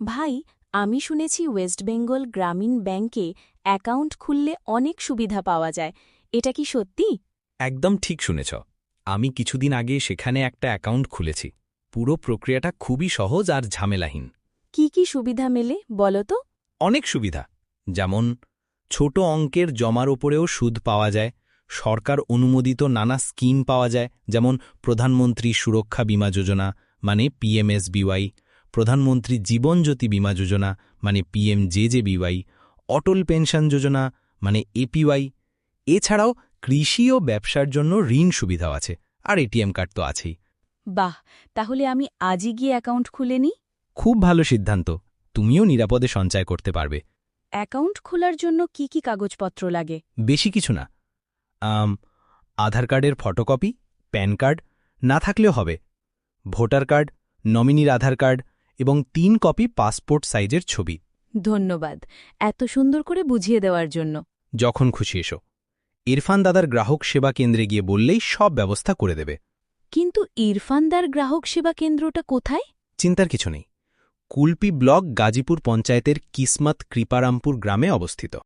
ভাই আমি শুনেছি ওয়েস্ট বেঙ্গল গ্রামীণ ব্যাংকে অ্যাকাউন্ট খুললে অনেক সুবিধা পাওয়া যায়। এটা কি সত্যি? একদম ঠিক শুনেছ। আমি কিছুদিন আগে সেখানে একটা অ্যাকাউন্ট খুলেছি। পুরো প্রক্রিয়াটা খুবই সহজ আর ঝামেলাহীন। কি কি সুবিধা মেলে বলো তো? অনেক সুবিধা। যেমন ছোট অঙ্কের জমার ওপরেও সুদ পাওয়া যায় সরকার অনুমোদিত নানা স্কিম পাওয়া যায় যেমন প্রধানমন্ত্রী সুরক্ষা বীমা যোজনা মানে পিএমএসবিওয়াই প্রধানমন্ত্রী জীবন জ্যোতি বীমা যোজনা মানে পিএমজেজেবিওয়াই অটল পেনশন যোজনা মানে এপিওয়াই এছাড়াও কৃষি ও ব্যবসার জন্য ঋণ সুবিধাও আছে আর এটিএম কার্ড তো আছেই। বাহ তাহলে আমি আজই গিয়ে অ্যাকাউন্ট খুলে নিই? খুব ভালো সিদ্ধান্ত তুমিও নিরাপদে সঞ্চয় করতে পারবে। অ্যাকাউন্ট খোলার জন্য কি কি কাগজপত্র লাগে? বেশি কিছু না। আধার কার্ডের ফটোকপি প্যান কার্ড না থাকলেও হবে। ভোটার কার্ড নমিনির আধার কার্ড এবং তিন কপি পাসপোর্ট সাইজের ছবি। ধন্যবাদ এত সুন্দর করে বুঝিয়ে দেওয়ার জন্য। যখন খুশি এসো। ইরফান দাদার গ্রাহক সেবা কেন্দ্রে গিয়ে বললেই সব ব্যবস্থা করে দেবে। কিন্তু ইরফানদার গ্রাহক সেবা কেন্দ্রটা কোথায়? চিন্তার কিছু নেই। কুলপি ব্লক গাজীপুর পঞ্চায়েতের কিসমত কৃপারামপুর গ্রামে অবস্থিত।